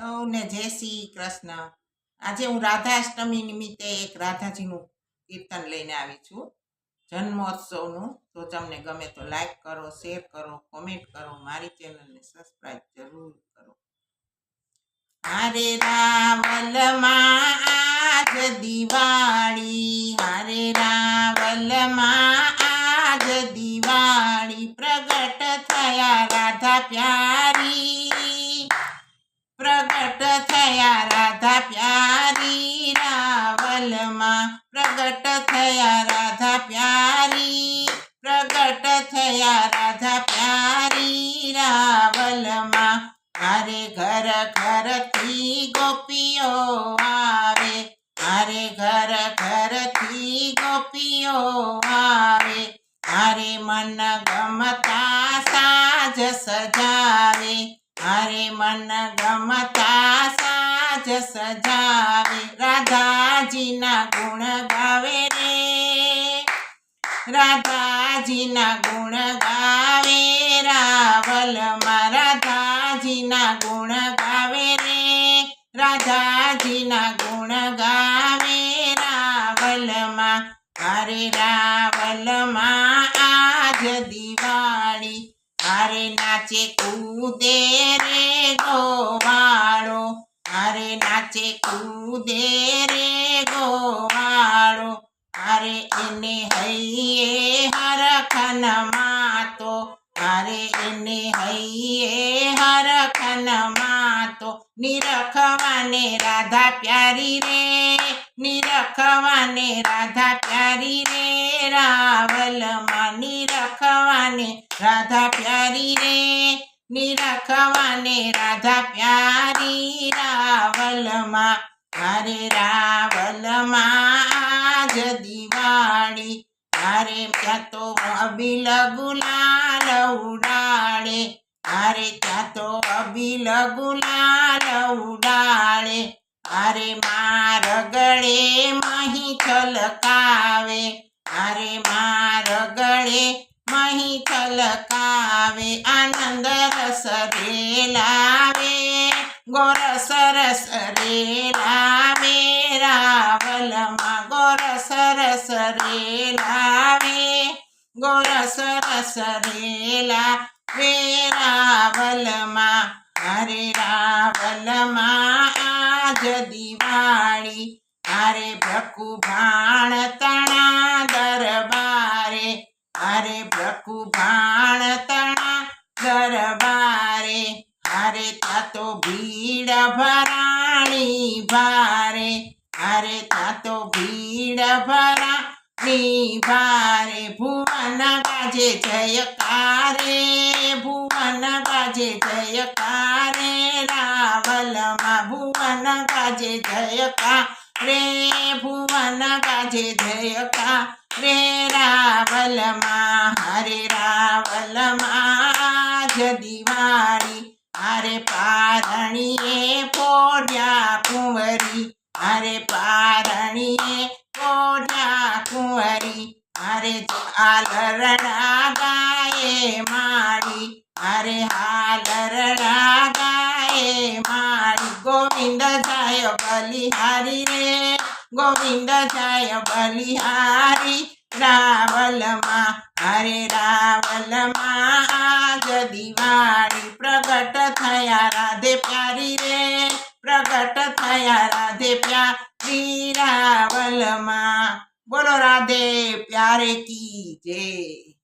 સૌને જય શ્રી કૃષ્ણ. આજે હું રાધાષ્ટમી નિમિત્તે એક રાધાજીનું કીર્તન લઈને આવી છું. જન્મોત્સવનું. તો તમને ગમે તો લાઈક કરો શેર કરો કોમેન્ટ કરો, મારી ચેનલને સબસ્ક્રાઈબ જરૂર કરો. હારે રાવલમાં આજ દિવાળી. હારે રાવલમાં આજ દિવાળી. પ્રગટ થયા રાધા પ્યારી. પ્રગટ થયા રાધા પ્યારી રાવલમાં પ્રગટ થયા રાધા પ્યારી, પ્રગટ થયા રાધા પ્યારી રાવલમાં મારે ઘર ઘરથી ગોપીઓ આવે, મારે ઘર ઘરથી ગોપીઓ આવે. મારે મન ગમતા સાજ સજાવે મારે મન ગમતા સાજ સજાવે, રાધાજીના ગુણ ગાવે રે. રાધાજીના ગુણ ગાવે, રાવલ રાધાજીના ગુણ ગાવે રે. રાધાજીના ગુણ ગાવે, રાવલમાં હરે રાવલમાં આજ દિવાળી મારે નાચે કૂદે રે ગોવાળો મારે નાચે કૂદે રે ગોવાળો મારે એને હૈયે હરખન માતો. મારે એને હૈયે હરખન માતો. નિરખવાને રાધા પ્યારી રે, નિરખવાને રાધા પ્યારી રે રાવલમાં રાધા પ્યારી રે નિરખવાને રાધા પ્યારી રાવલમાં. મારે રાવલમાં જ દિવાળી, મારે ત્યાં તો અબિલ ગુલાલ ઉડાડે. મારે ત્યાં તો અબિલ ગુલાલ ઉડાડે. અરે માર ગળે માહી છલકાવે. અરે માર ગળે મહી છલકાવે, આનંદ રસ રેલાવે, ગોર સરસ રેલાવે, રાવલમાં ગોર સરસ રેલાવે ગોરસ રસ રેલા વે રાવલમાં હરે રાવલમાં આજ દિવાળી હરે ભકુ ભાણ ભીડ ભરાણી ભારે હારે તાતો ભીડ ભરાણી ભારે. ભુવન ગાજે જયકારે, ભુવન ગાજે જયકારે, રાવલમાં ભુવન ગાજે જયકાર રે ભુવન ગાજે જયકાર રે રાવલમાં, હરે રાવલમાં જ દિવાળી પારણીએ પોર્યા કુંવરી, અરે પારણીએ પોર્યા કુંવરી મારે હાલરડા ગાયે માડી મારે હાલરડા ગાયે માડી ગોવિંદ જાય બલિહારી રે, ગોવિંદ જાય બલિહારી, રાવલમાં હરે રાવલમાં આજ દિવાળી પ્રગટ થયા, રાધે પ્યારી રે. પ્રગટ થયા, રાધે પ્યારી રાવલમાં બોલો રાધે, પ્યારે કી જય.